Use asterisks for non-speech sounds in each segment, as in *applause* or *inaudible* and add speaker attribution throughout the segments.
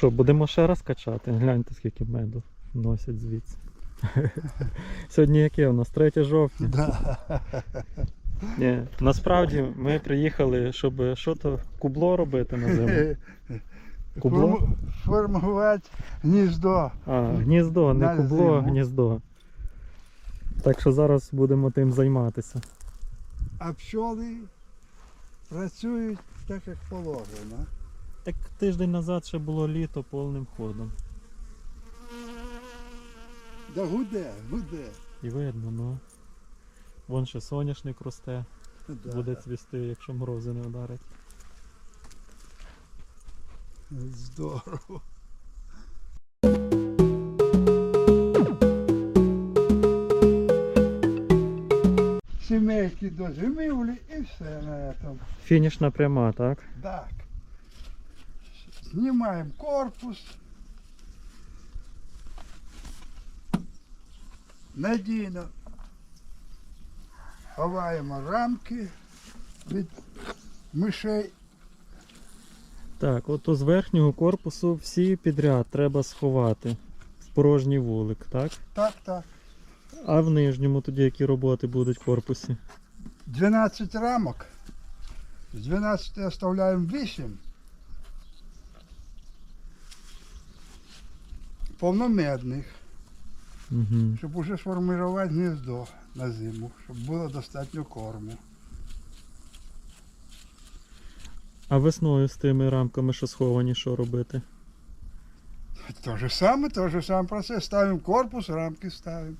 Speaker 1: Що, будемо ще раз качати? Гляньте, скільки меду носять звідси. *laughs* Сьогодні яке у нас? 3 жовтня.
Speaker 2: Да.
Speaker 1: Ні, насправді ми приїхали, щоб що то кубло робити на зиму. *laughs* Кубло?
Speaker 2: Формувати гніздо.
Speaker 1: А, гніздо, не
Speaker 2: На
Speaker 1: кубло, а гніздо. Так що зараз будемо тим займатися.
Speaker 2: А пчоли працюють так, як положено.
Speaker 1: Так тиждень назад ще було літо повним ходом.
Speaker 2: Да гуде, гуде.
Speaker 1: І видно, ну. Вон ще соняшник росте,
Speaker 2: Да.
Speaker 1: буде цвісти, якщо морози не вдарять.
Speaker 2: Здорово. Сімейки до зимівлі і все на цьому.
Speaker 1: Фінішна пряма, так?
Speaker 2: Так. Знімаємо корпус. Надійно. Ховаємо рамки від мишей.
Speaker 1: Так, от з верхнього корпусу всі підряд треба сховати в порожній вулик, так?
Speaker 2: Так, так.
Speaker 1: А в нижньому тоді які роботи будуть в корпусі?
Speaker 2: 12 рамок. З 12 оставляємо 8. Повномедних,
Speaker 1: Угу.
Speaker 2: щоб уже сформувати гніздо на зиму, щоб було достатньо корму.
Speaker 1: А весною з тими рамками, що сховані, що робити?
Speaker 2: То же саме, то же саме процес. Ставимо корпус, рамки ставимо.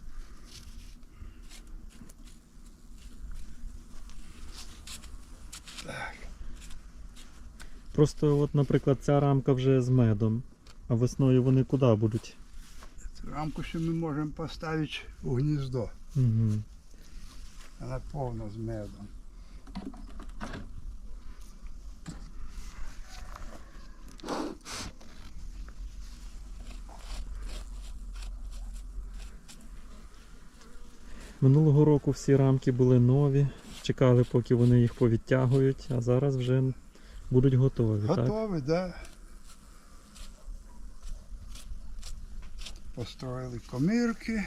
Speaker 1: Просто, от, наприклад, ця рамка вже з медом. А весною вони куди будуть?
Speaker 2: Цю рамку ще ми можемо поставити у гніздо.
Speaker 1: Угу.
Speaker 2: Вона повна з медом.
Speaker 1: Минулого року всі рамки були нові, чекали, поки вони їх повідтягують, а зараз вже будуть готові. Так?
Speaker 2: Готові, да. Построїли комірки.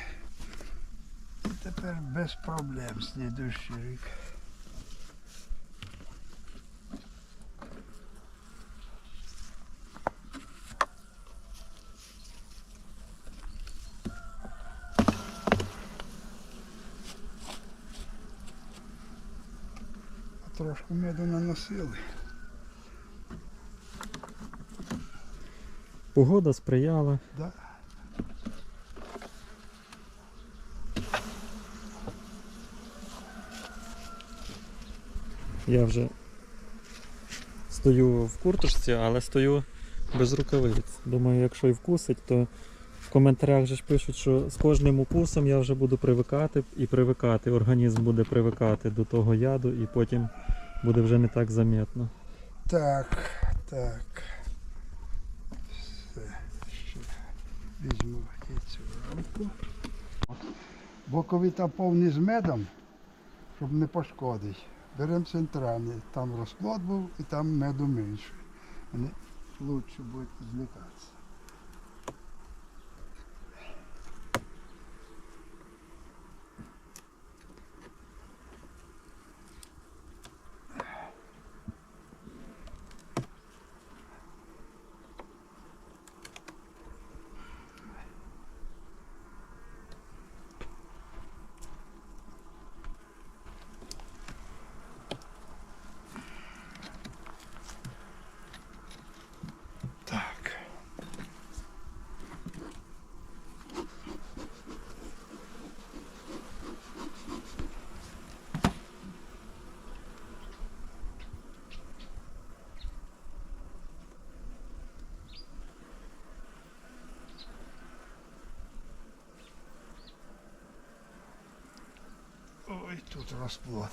Speaker 2: І тепер без проблем слідуючий рік. Трошки меду наносили.
Speaker 1: Погода сприяла.
Speaker 2: Да.
Speaker 1: Я вже стою в курточці, але стою без рукавиць. Думаю, якщо і вкусить, то в коментарях же ж пишуть, що з кожним укусом я вже буду привикати і привикати. Організм буде привикати до того яду і потім буде вже не так замітно.
Speaker 2: Так, так. Все. Ще візьму і цю рамку. Бокові там повні з медом, щоб не пошкодити. Беремо центральний. Там розплод був і там меду менше. Вони лучше будуть злітатися. Ой, тут розплод.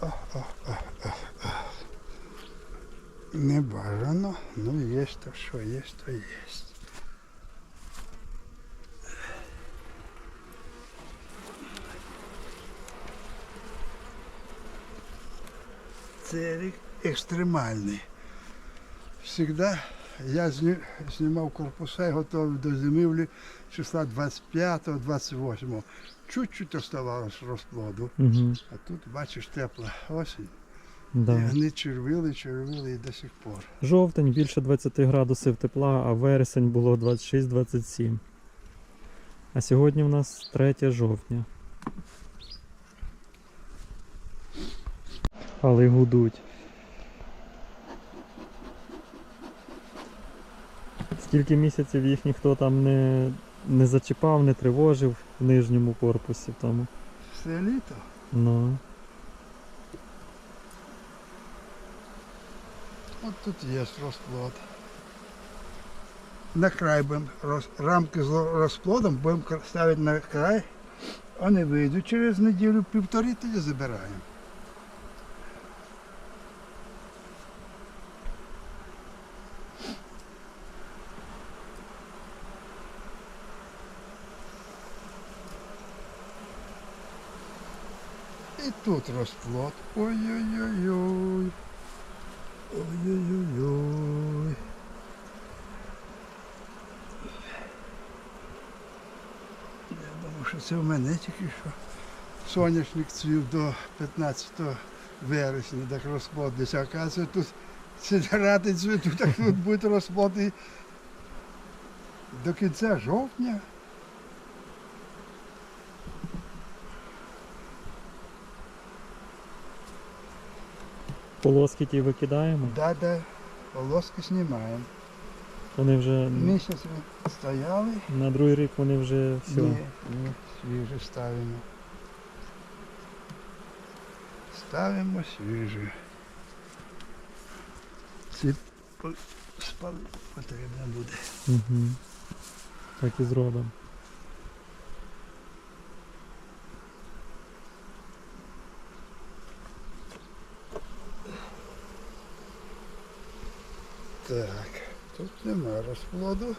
Speaker 2: О, о, о, о, о. Не бажано, ну є то, що є, то є. Це рік екстремальний. Всегда Я зні- знімав корпуса і готовий до зимівлі числа 25-28. Чуть-чуть оставалось розплоду.
Speaker 1: Угу.
Speaker 2: А тут бачиш тепла осінь. І вони червили, червили і до сих пор.
Speaker 1: Жовтень більше 20 градусів тепла, а вересень було 26-27. А сьогодні в нас 3 жовтня. Але гудуть. Скільки місяців їх ніхто там не, не зачіпав, не тривожив в нижньому корпусі тому.
Speaker 2: Все літо.
Speaker 1: Ну.
Speaker 2: От тут є розплод. На край будемо роз, рамки з розплодом будемо ставити на край. Вони вийдуть через неділю півтори, тоді забираємо. І тут розплод. Ой-ой-ой-ой. Ой-ой-ой-ой. Я думав, що це в мене тільки що. Соняшник цвів до 15 вересня, так розплод десь. А оказується, тут сигарети цвітуть, так тут буде розплод і до кінця жовтня.
Speaker 1: Полоски ті викидаємо.
Speaker 2: Да-да, полоски знімаємо.
Speaker 1: Вони вже
Speaker 2: Місяць стояли.
Speaker 1: на другий рік вони вже все.
Speaker 2: Ні, ні, свіже ставимо. Ставимо свіже. Ці спали потрібно буде.
Speaker 1: Угу. Так і зробимо.
Speaker 2: Так, тут нема розплоду.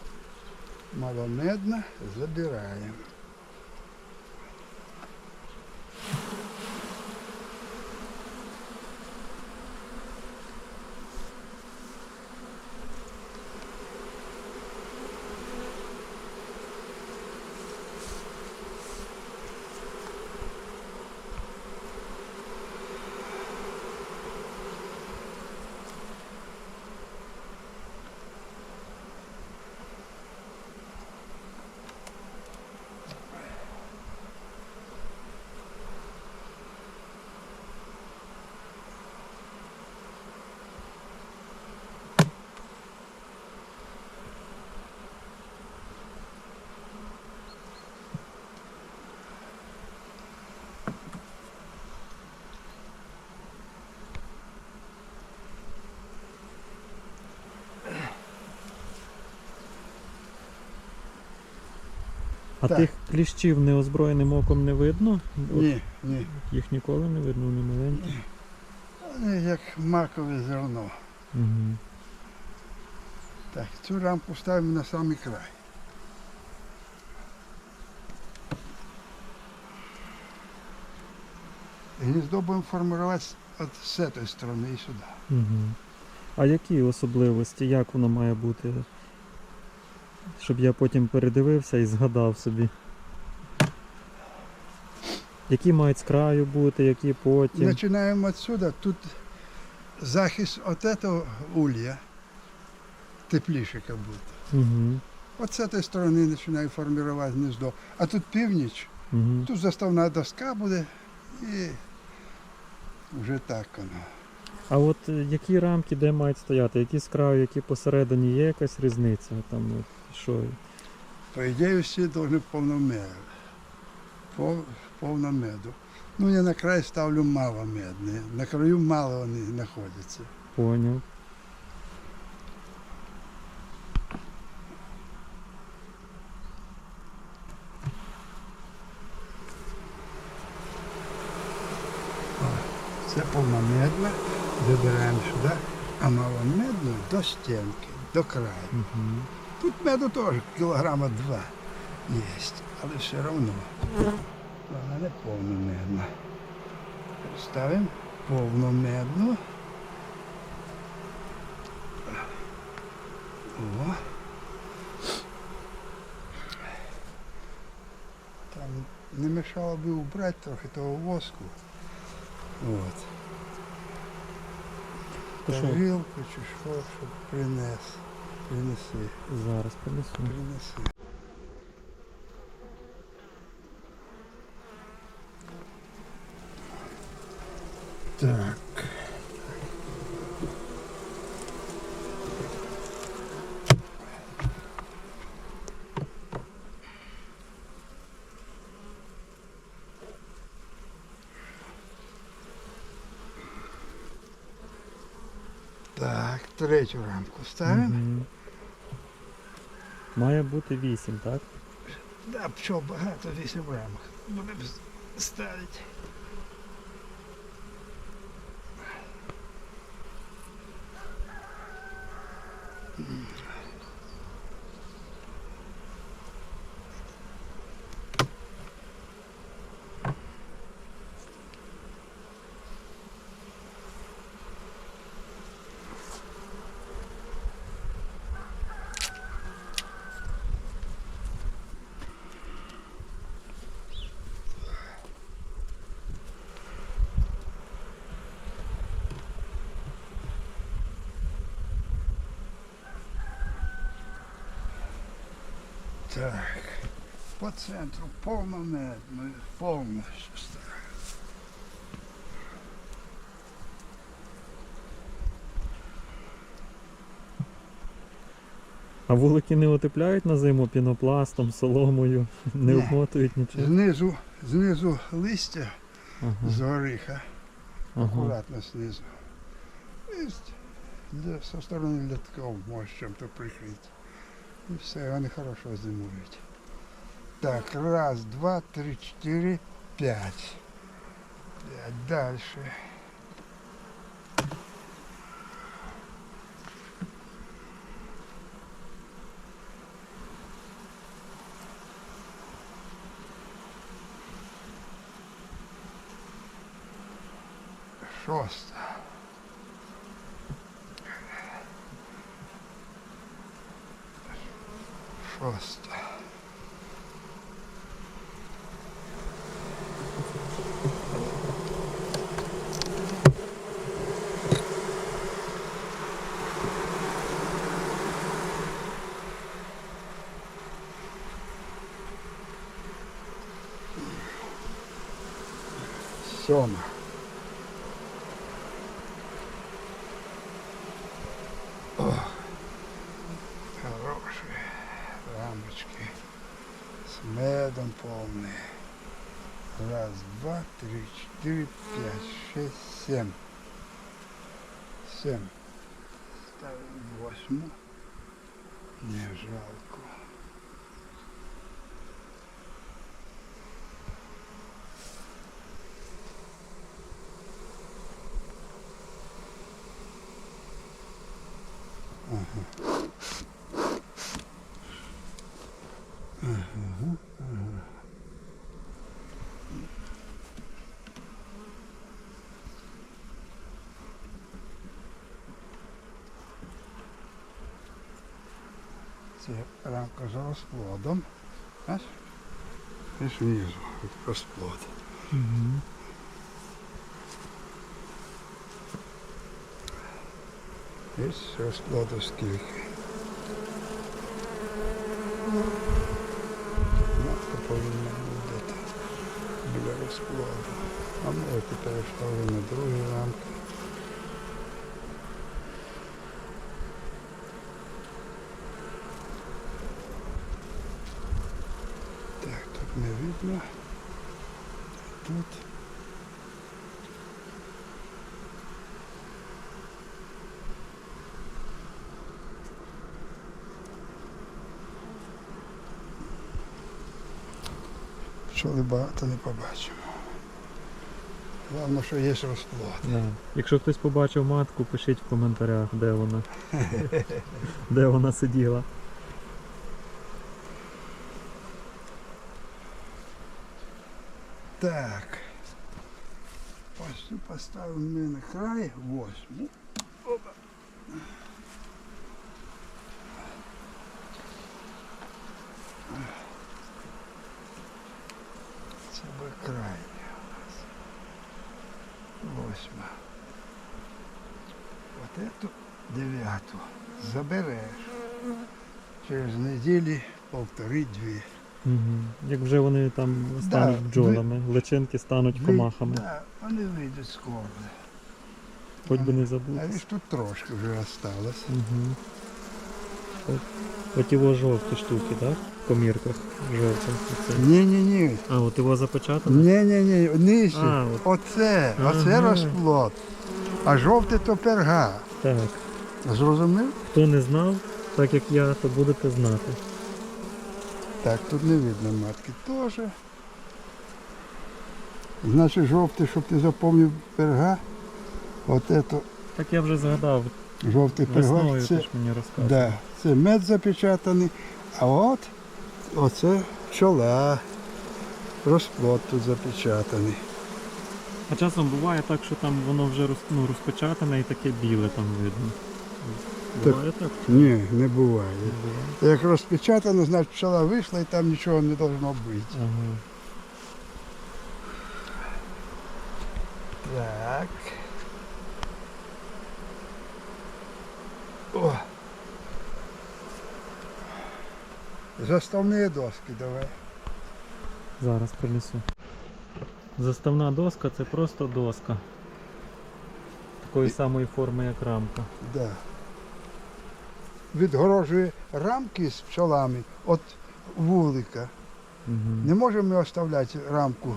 Speaker 2: Маломедна забираємо.
Speaker 1: А
Speaker 2: Так.
Speaker 1: тих кліщів неозброєним оком не видно? От
Speaker 2: Ні, ні.
Speaker 1: Їх ніколи не видно, вони маленькі.
Speaker 2: Вони як макове зерно.
Speaker 1: Угу.
Speaker 2: Так, цю рамку ставимо на самий край. Гніздо будемо формувати от з цієї сторони і сюди.
Speaker 1: Угу. А які особливості, як воно має бути? Щоб я потім передивився і згадав собі. Які мають з краю бути, які потім.
Speaker 2: Починаємо відсюди. Тут захист от цього улья тепліше, як будто.
Speaker 1: Угу.
Speaker 2: От з цієї сторони починаю формувати гніздо. А тут північ,
Speaker 1: Угу.
Speaker 2: тут заставна доска буде і вже так воно.
Speaker 1: А от е, які рамки де мають стояти? Які з краю, які посередині є якась різниця? Там от, що?
Speaker 2: По ідеї всі повинні повномер. Пов, повно меду. Ну я на край ставлю мало медне. На краю мало вони знаходяться.
Speaker 1: Поняв.
Speaker 2: Це повномедне, забираємо сюди, а маломедну до стінки, до краю.
Speaker 1: Угу.
Speaker 2: Тут меду теж кілограма два є, але все одно. Вона не повномедна. Ставимо повномедну. О. Там не мешало би убрати трохи того воску. От. Тарілку чи що, щоб принес. Принеси.
Speaker 1: Зараз принесу.
Speaker 2: Принеси. Так. Так, третю рамку ставимо.
Speaker 1: Мгм. Має бути 8, так?
Speaker 2: Да, пчол багато вісім рамок. Будемо с- ставити. Так. По центру повно мед, ми повністю ставимо.
Speaker 1: А вулики не утепляють на зиму пінопластом, соломою, *laughs* не
Speaker 2: Ні.
Speaker 1: обмотують нічого.
Speaker 2: Знизу, знизу листя
Speaker 1: Ага.
Speaker 2: з гориха,
Speaker 1: Ага.
Speaker 2: акуратно знизу. І з- для, со сторони літков може чим-то прикрити. І все, вони хорошо зимують. Так, раз, два, три, чотири, п'ять. П'ять. Дальше. Шоста. Шоста. Сьома. Четыре, пять, шесть, семь. Семь. Ставим восьму. Не жалко. Це рамка з розплодом. Бачиш? І знизу розплод.
Speaker 1: Мгм.
Speaker 2: Ось розплоду скільки. Матка повинна бути біля розплоду. А ми от перейшли на другі рамки. Так, тут не видно. Тут. Багато не побачимо. Головне, що є розплод.
Speaker 1: Да. Якщо хтось побачив матку, пишіть в коментарях, де вона. *laughs* де вона сиділа.
Speaker 2: Так. Ось поставив мене на край. Ось. Опа. край, би крайня. Восьма. От
Speaker 1: эту девятую заберешь. Через недели полторы-две. Вони там стануть
Speaker 2: Да,
Speaker 1: бджолами, личинки стануть
Speaker 2: Ви-
Speaker 1: комахами.
Speaker 2: Да, вони вийдуть скоро.
Speaker 1: Хоч би не
Speaker 2: А
Speaker 1: забути.
Speaker 2: ж тут трошки вже осталось.
Speaker 1: Угу. От, от його жовті штуки, так? В комірках жовтим.
Speaker 2: Ні-ні-ні.
Speaker 1: А, от його запечатано?
Speaker 2: Ні-ні-ні, нижче.
Speaker 1: А, от.
Speaker 2: Оце, оце
Speaker 1: Ага.
Speaker 2: розплод. А жовте то перга.
Speaker 1: Так.
Speaker 2: Зрозумів?
Speaker 1: Хто не знав, так як я, то будете знати.
Speaker 2: Так, тут не видно матки теж. Значить, жовте, щоб ти запомнив перга. От це
Speaker 1: Так я вже згадав,
Speaker 2: жовтий перга.
Speaker 1: весною
Speaker 2: Це,
Speaker 1: ти ж мені розказував.
Speaker 2: да, це мед запечатаний. А от оце пчола. Розплод тут запечатаний.
Speaker 1: А часом буває так, що там воно вже роз, ну, розпечатане і таке біле там видно.
Speaker 2: Так.
Speaker 1: Буває так?
Speaker 2: Ні, не буває. Як розпечатано, значить пчола вийшла і там нічого не должно бути.
Speaker 1: Ага.
Speaker 2: Так. О. Заставні доски давай.
Speaker 1: Зараз принесу. Заставна доска це просто доска. Такої самої форми, як рамка.
Speaker 2: Да. Відгорожує рамки з пчолами від вулика.
Speaker 1: Угу.
Speaker 2: Не можемо ми оставляти рамку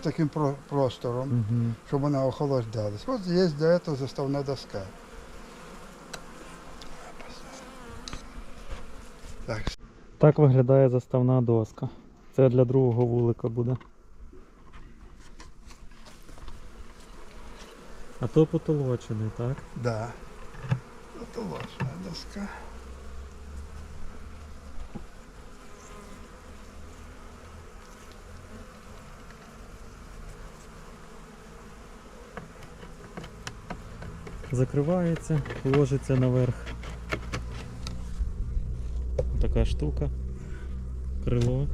Speaker 2: з таким про- простором,
Speaker 1: Угу.
Speaker 2: щоб вона охолоджалась. От є для цього заставна доска. Так,
Speaker 1: Так виглядає заставна доска. Це для другого вулика буде. А то потолочений, так?
Speaker 2: Да. Потолочна доска.
Speaker 1: Закривається, ложиться наверх. Така штука, крило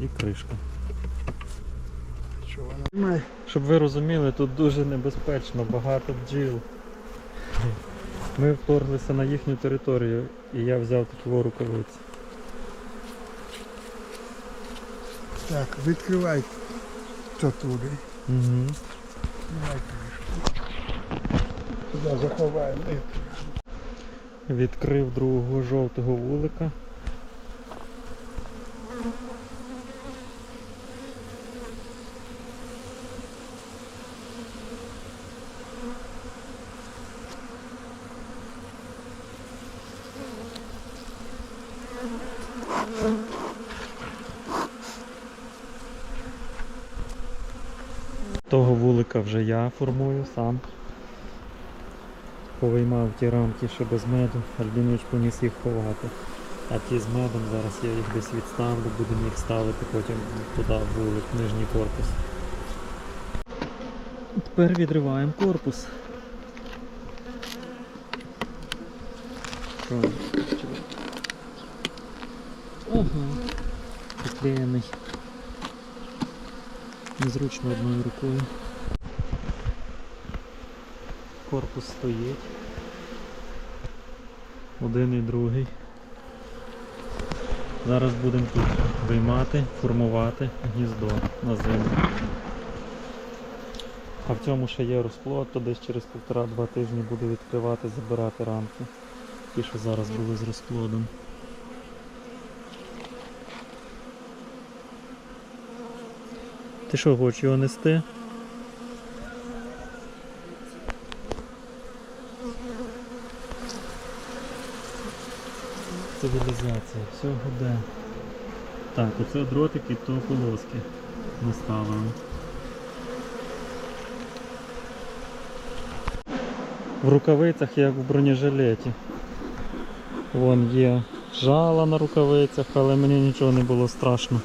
Speaker 1: і кришка. Щоб ви розуміли, тут дуже небезпечно, багато бджіл. Ми вторглися на їхню територію і я взяв такі рукавиці.
Speaker 2: Так, відкривай татури.
Speaker 1: Угу.
Speaker 2: Туди заховаємо.
Speaker 1: Відкрив другого жовтого вулика. Того вже я формую сам. Повиймав ті рамки, що без меду, Альбінович поніс їх ховати. А ті з медом зараз я їх десь відставлю, будемо їх ставити потім туди в нижній корпус. Тепер відриваємо корпус. Ага. Приклеєний. Незручно одною рукою. Корпус стоїть. Один і другий. Зараз будемо тут виймати, формувати гніздо на зиму. А в цьому ще є розплод, то десь через півтора-два тижні буду відкривати, забирати рамки. Ті, що зараз були з розплодом. Ти що, хочеш його нести? Цивілізація, все гуде. Так, оце дротики, то полоски наставили. В рукавицях як в бронежилеті. Вон є жала на рукавицях, але мені нічого не було страшно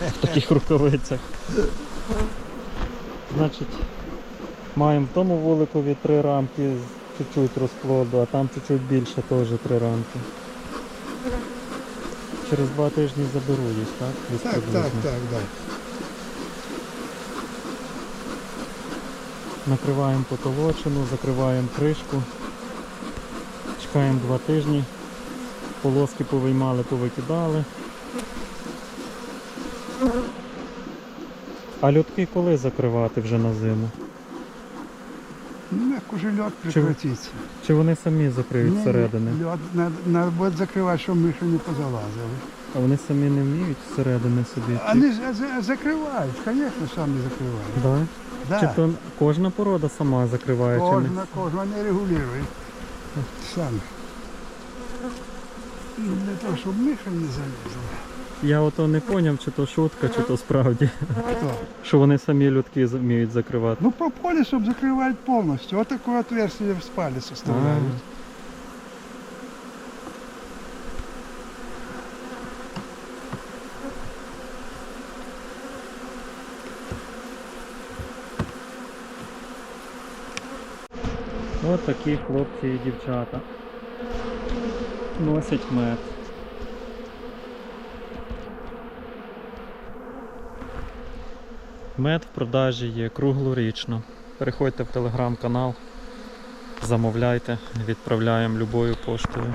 Speaker 1: в таких рукавицях. Значить, маємо в тому вуликові три рамки з чуть-чуть розплоду, а там чуть-чуть більше теж три рамки. Через два тижні заберу їх, так? Десь
Speaker 2: Так, так, так, так.
Speaker 1: Накриваємо потолочину, закриваємо кришку. Чекаємо два тижні. Полоски повиймали, повикидали. А льотки коли закривати вже на зиму?
Speaker 2: Уже льот прекратиться.
Speaker 1: Чи вони самі закриють
Speaker 2: Ні,
Speaker 1: зсередини?
Speaker 2: Льот треба буде закривати, щоб миші не позалазили.
Speaker 1: А вони самі не вміють зсередини собі.
Speaker 2: Вони за- за- закривають, звісно, самі закривають.
Speaker 1: Да?
Speaker 2: Да.
Speaker 1: Чи то кожна порода сама закриває, чи не?
Speaker 2: Кожна, кожна не регулює. Самі. І Для того, щоб миша не залізла.
Speaker 1: Я ото не поняв, чи то шутка, чи то справді.
Speaker 2: Хто?
Speaker 1: Що вони самі людки вміють закривати.
Speaker 2: Ну, по полюсу закрывают полностью. Вот такое отверстие в спале составляют.
Speaker 1: Ось такі хлопці і дівчата. Носять мед. Мед в продажі є круглорічно. Переходьте в телеграм-канал, замовляйте, відправляємо любою поштою.